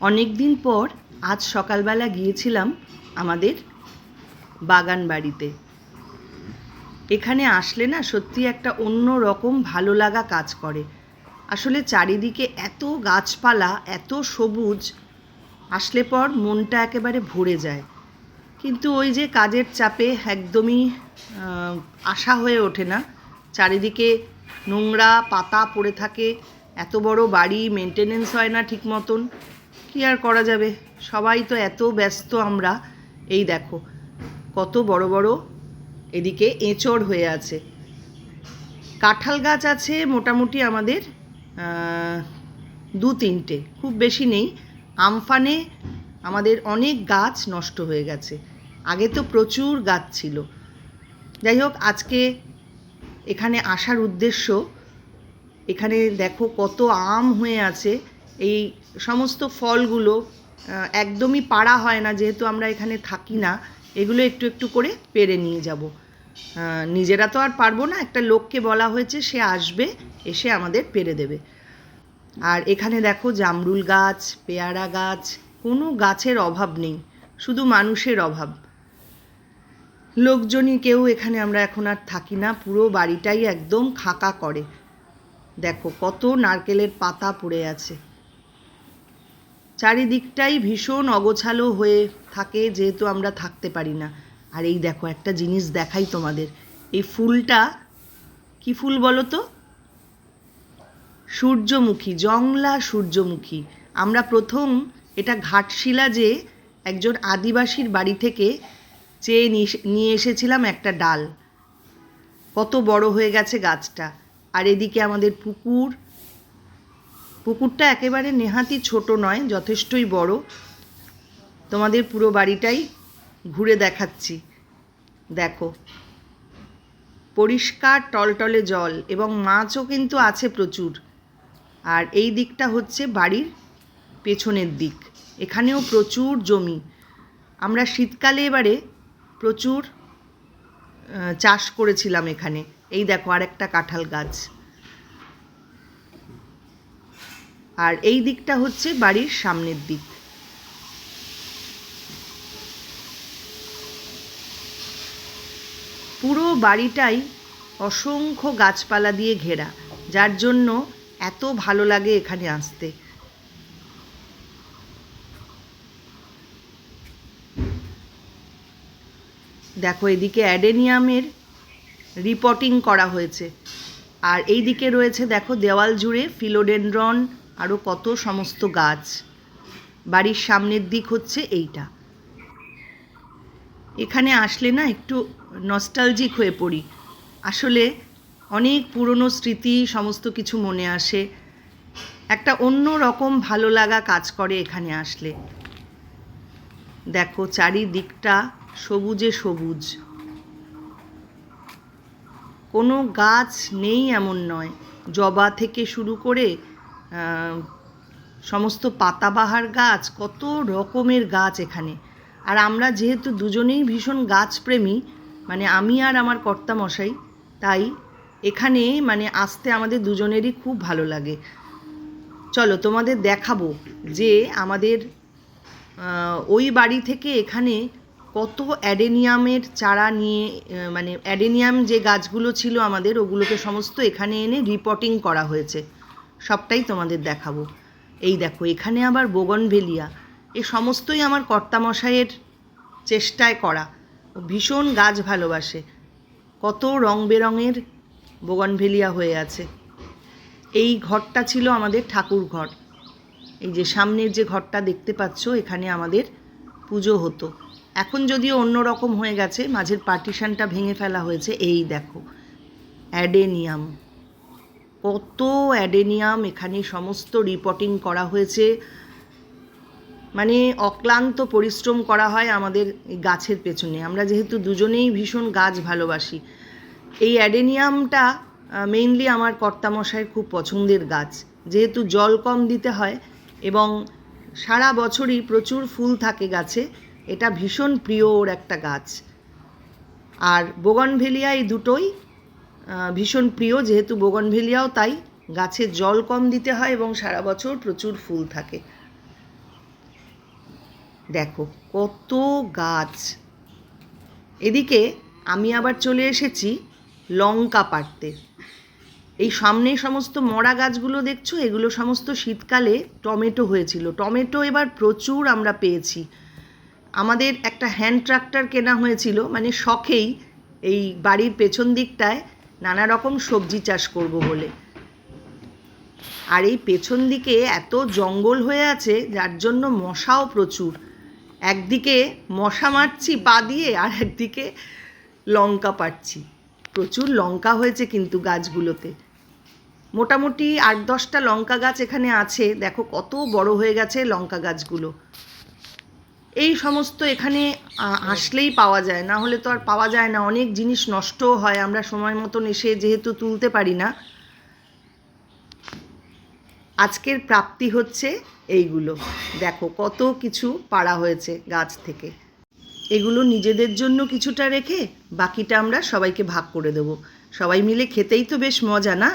অনেক দিন পর আজ সকালবেলা গিয়েছিলাম আমাদের বাগান বাড়িতে এখানে আসলে না সত্যি একটা অন্য রকম ভালো লাগা কাজ করে। আসলে চারিদিকে এত গাছপালা, এত সবুজ, আসলে পর মনটা একেবারে ভরে যায়। কিন্তু ওই যে কাজের চাপে একদমই আশা হয়ে ওঠে না। চারিদিকে নোংরা পাতা পড়ে থাকে, এত বড় বাড়ি মেনটেনেন্স হয় না ঠিক মতন। কী আর করা যাবে? সবাই তো এত ব্যস্ত আমরা। এই দেখো, কত বড় বড় এদিকে এঁচড় হয়ে আছে। কাঁঠাল গাছ আছে মোটামুটি আমাদের দু তিনটে, খুব বেশি নেই। আমফানে আমাদের অনেক গাছ নষ্ট হয়ে গেছে। আগে তো প্রচুর গাছ ছিল। যাই হোক, আজকে এখানে আসার উদ্দেশ্য, এখানে দেখো কত আম হয়ে আছে। এই সমস্ত ফলগুলো একদমই পাড়া হয় না, যেহেতু আমরা এখানে থাকি না, এগুলো একটু একটু করে পেরে নিয়ে যাব। নিজেরা তো আর পারব না, একটা লোককে বলা হয়েছে, সে আসবে, এসে আমাদের পেরে দেবে। আর এখানে দেখো জামরুল গাছ, পেয়ারা গাছ, কোনো গাছের অভাব নেই, শুধু মানুষের অভাব। লোকজনই কেউ এখানে আমরা এখন আর থাকি না, পুরো বাড়িটাই একদম খাকা করে। দেখো কত নারকেলের পাতা পড়ে আছে। চারিদিকটাই ভীষণ অগোছালো হয়ে থাকে যেহেতু আমরা থাকতে পারি না। আর এই দেখো, একটা জিনিস দেখাই তোমাদের। এই ফুলটা কি ফুল বলো তো? সূর্যমুখী, জংলা সূর্যমুখী। আমরা প্রথম এটা ঘাটশিলা যে একজন আদিবাসীর বাড়ি থেকে চেয়ে নিয়ে- এসেছিলাম একটা ডাল। কত বড় হয়ে গেছে গাছটা। আর এদিকে আমাদের পুকুর পুকুরটা একেবারে নেহাতি ছোট নয়, যথেষ্টই বড়। তোমাদের পুরো বাড়িটাই ঘুরে দেখাচ্ছি। দেখো, পরিষ্কার টলটলে জল এবং মাছও কিন্তু আছে প্রচুর। আর এই দিকটা হচ্ছে বাড়ির পেছনের দিক। এখানেও প্রচুর জমি। আমরা শীতকালে এবারে প্রচুর চাষ করেছিলাম এখানে। এই দেখো আরেকটা কাঁঠাল গাছ। আর এই দিকটা হচ্ছে বাড়ির সামনের দিক। পুরো বাড়িটাই অসংখ্য গাছপালা দিয়ে ঘেরা, যার জন্য এত ভালো লাগে এখানে আসতে। দেখো, এদিকে অ্যাডেনিয়ামের রিপোর্টিং করা হয়েছে। আর এই দিকে রয়েছে, দেখো, দেওয়াল জুড়ে ফিলোডেনড্রন আরও কত সমস্ত গাছ। বাড়ির সামনের দিক হচ্ছে এইটা। এখানে আসলে না একটু নস্টালজিক হয়ে পড়ি। আসলে অনেক পুরনো স্মৃতি, সমস্ত কিছু মনে আসে। একটা অন্য রকম ভালো লাগা কাজ করে এখানে আসলে। দেখো চারিদিকটা সবুজে সবুজ। কোনো গাছ নেই এমন নয়। জবা থেকে শুরু করে সমস্ত পাতাবাহার গাছ, কত রকমের গাছ এখানে। আর আমরা যেহেতু দুজনেই ভীষণ গাছপ্রেমী মানে আমি আর আমার কর্তামশাই, তাই এখানে মানে আসতে আমাদের দুজনেরই খুব ভালো লাগে। চলো তোমাদের দেখাবো যে আমাদের ওই বাড়ি থেকে এখানে কত অ্যাডেনিয়ামের চারা নিয়ে মানে অ্যাডেনিয়াম যে গাছগুলো ছিল আমাদের, ওগুলোকে সমস্ত এখানে এনে রিপোর্টিং করা হয়েছে। সবটাই তোমাদের দেখাবো। এই দেখো, এখানে আবার বোগনভেলিয়া। এ সমস্তই আমার কর্তামশাইয়ের চেষ্টায় করা। ভীষণ গাছ ভালোবাসে। কত রং বেরঙের বোগনভেলিয়া হয়ে আছে। এই ঘরটা ছিল আমাদের ঠাকুর ঘর। এই যে সামনের যে ঘরটা দেখতে পাচ্ছ, এখানে আমাদের পুজো হতো। এখন যদিও অন্য রকম হয়ে গেছে, মাঝের পার্টিশনটা ভেঙে ফেলা হয়েছে, এই দেখো। অ্যাডেনিয়াম। কত অ্যাডেনিয়াম এখানে সমস্ত রিপোর্টিং করা হয়েছে। মানে অক্লান্ত পরিশ্রম করা হয় আমাদের গাছের পেছনে। আমরা যেহেতু দুজনেই ভীষণ গাছ ভালোবাসি। এই অ্যাডেনিয়ামটা মেইনলি আমার কর্তামশাইয়ের খুব পছন্দের গাছ। যেহেতু জল কম দিতে হয় এবং সারা বছরই প্রচুর ফুল থাকে গাছে, এটা ভীষণ প্রিয় ওর একটা গাছ। আর বোগনভেলিয়া এই দুটোই ভীষণ প্রিয়, যেহেতু বোগনভেলিয়াও তাই গাছে জল কম দিতে হয় এবং সারা বছর প্রচুর ফুল থাকে। দেখো, কত গাছ। এদিকে আমি আবার চলে এসেছি লঙ্কা পাড়তে। এই সামনে সমস্ত মরা গাছগুলো দেখছ? এগুলো সমস্ত শীতকালে টমেটো হয়েছিল। টমেটো এবার প্রচুর আমরা পেয়েছি। আমাদের একটা হ্যান্ড ট্রাক্টর কেনা হয়েছিল মানে শখেই এই বাড়ির পেছন দিকটায় নানা রকম সবজি চাষ করব বলে। আর এই পেছন দিকে এত জঙ্গল হয়ে আছে, যার জন্য মশাও প্রচুর। একদিকে মশা মারছি পা দিয়ে, আর একদিকে লঙ্কা পাচ্ছি প্রচুর লঙ্কা হয়েছে কিন্তু গাছগুলোতে। মোটামুটি আট দশটা লঙ্কা গাছ এখানে আছে। দেখো কত বড় হয়ে গেছে লঙ্কা গাছগুলো। এই সমস্ত এখানে আসলেই পাওয়া যায়। না হলে তো আর পাওয়া যায় না। অনেক জিনিস নষ্টও হয়। আমরা সময় মতন এসে যেহেতু তুলতে পারি না। আজকের প্রাপ্তি হচ্ছে এইগুলো। দেখো কত কিছু পাড়া হয়েছে গাছ থেকে। এগুলো নিজেদের জন্য কিছুটা রেখে বাকিটা আমরা সবাইকে ভাগ করে দেবো। সবাই মিলে খেতেই তো বেশ মজা, না?